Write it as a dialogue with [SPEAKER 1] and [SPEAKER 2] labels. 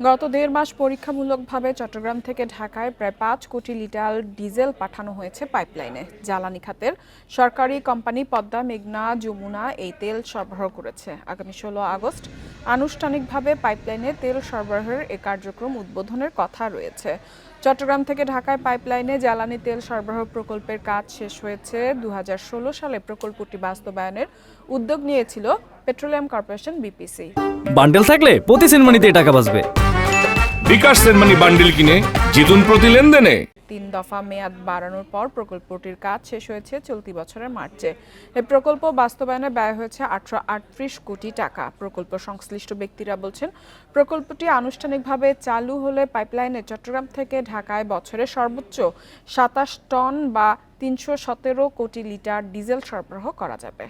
[SPEAKER 1] গত দেড় মাস পরীক্ষামূলকভাবে চট্টগ্রাম থেকে ঢাকায় প্রায় পাঁচ কোটি লিটার ডিজেল পাঠানো হয়েছে পাইপলাইনে। জ্বালানি খাতের সরকারি কোম্পানি পদ্মা, মেঘনা, যমুনা এই তেল সরবরাহ করেছে। আগামী ষোলো আগস্ট আনুষ্ঠানিকভাবে পাইপলাইনে তেল সরবরাহের এ কার্যক্রম উদ্বোধনের কথা রয়েছে। চট্টগ্রাম থেকে ঢাকায় পাইপলাইনে জ্বালানি তেল সরবরাহ প্রকল্পের কাজ শেষ হয়েছে। দু হাজার ষোলো সালে প্রকল্পটি বাস্তবায়নের উদ্যোগ নিয়েছিল পেট্রোলিয়াম কর্পোরেশন বিপিসি।
[SPEAKER 2] বান্ডেল থাকলে প্রতি সেনমানিতে টাকা বাঁচবে।
[SPEAKER 3] বিকাশ সেনমানি বান্ডিল কিনে জিতুন প্রতি লেনদেনে।
[SPEAKER 1] তিন দফা মেয়াদ বাড়ানোর পর প্রকল্পটির কাজ শেষ হয়েছে চলতি বছরের মার্চে। এই প্রকল্প বাস্তবায়নে ব্যয় হয়েছে আটশো আটত্রিশ কোটি টাকা। প্রকল্প সংশ্লিষ্ট ব্যক্তিরা বলছেন, প্রকল্পটি আনুষ্ঠানিকভাবে চালু হলে পাইপলাইনে চট্টগ্রাম থেকে ঢাকায় বছরে সর্বোচ্চ সাতাশ টন বা তিনশো সতেরো কোটি লিটার ডিজেল সরবরাহ করা যাবে।